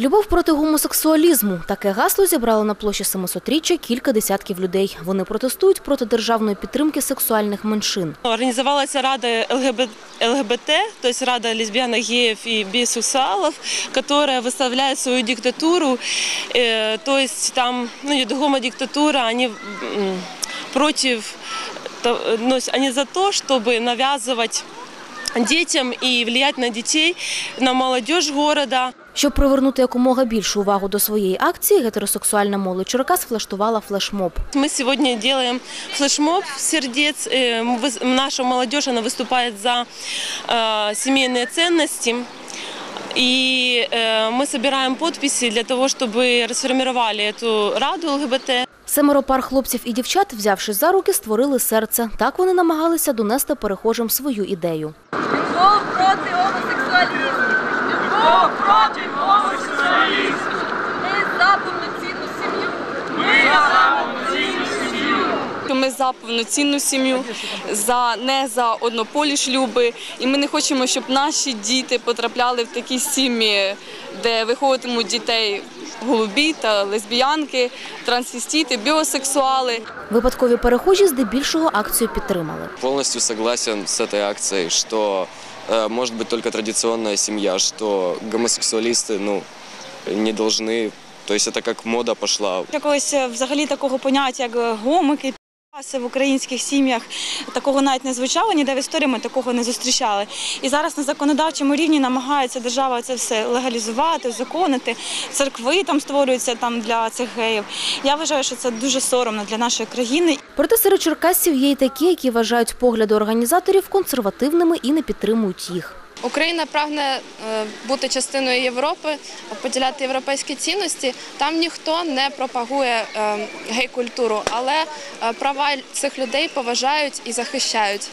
Любов проти гомосексуалізму. Таке гасло зібрало на площі 700-річчя кілька десятків людей. Вони протестують проти державної підтримки сексуальних меншин. Организовалась Рада ЛГБТ, ЛГБТ, то есть Рада лесбиянок, геев и бисексуалов, которая выставляет свою диктатуру, э, то есть там ну, идет гомодиктатура, они м, против, то- ну, они за то, чтобы навязывать детям и влиять на детей, на молодежь города. Щоб привернути якомога більшу увагу до своєї акції, гетеросексуальна молодь Черкас влаштувала флешмоб. Мы сегодня делаем флешмоб сердец. Э, мы выс- Наша молодежь она выступает за э, семейные ценности. И э, мы собираем подписи для того, чтобы расформировали эту раду ЛГБТ. Семеро пар хлопців і дівчат, взявшись за руки, створили серце. Так вони намагалися донести перехожим свою ідею. Любов проти гомосексуалізму. Любов проти гомосексуалізму. Ми за повноцінну сім'ю. Ми за повноцінну сім'ю. Ми за повноцінну сім'ю, за не за однополі шлюби, і ми не хочемо, щоб наші діти потрапляли в такі сім'ї, де виховуватимуть дітей голубі та лесбіянки, трансвестити, біосексуали. Випадкові перехожі здебільшого акцію підтримали. Полностью согласен с этой акцией, что э, может быть только традиционная семья, что гомосексуалисты ну, не должны, то есть это как мода пошла. Якогось е, взагалі такого поняття, як е, гомики, паси в українських сім'ях, такого навіть не звучало, ніде в історії ми такого не зустрічали. І зараз на законодавчому рівні намагається держава це все легалізувати, законити. Церкви там створюються там для цих геїв. Я вважаю, що це дуже соромно для нашої країни. Проте серед черкасців є й такі, які вважають погляди організаторів консервативними і не підтримують їх. Україна прагне е, бути частиною Європи, поділяти європейські цінності. Там ніхто не пропагує е, гей-культуру, але е, права цих людей поважають і захищають.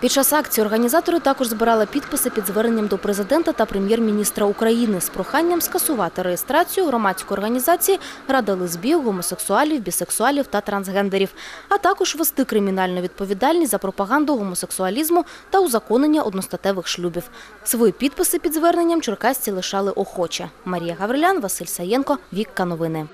Під час акції організатори також збирали підписи під зверненням до президента та прем'єр-міністра України з проханням скасувати реєстрацію громадської організації Рада лесбійок, гомосексуалів, бісексуалів та трансгендерів, а також вести кримінальну відповідальність за пропаганду гомосексуалізму та узаконення одностатевих шлюбів. Свої підписи під зверненням черкасці лишали охоче. Марія Гаврилян, Василь Саєнко, Вікка Новини.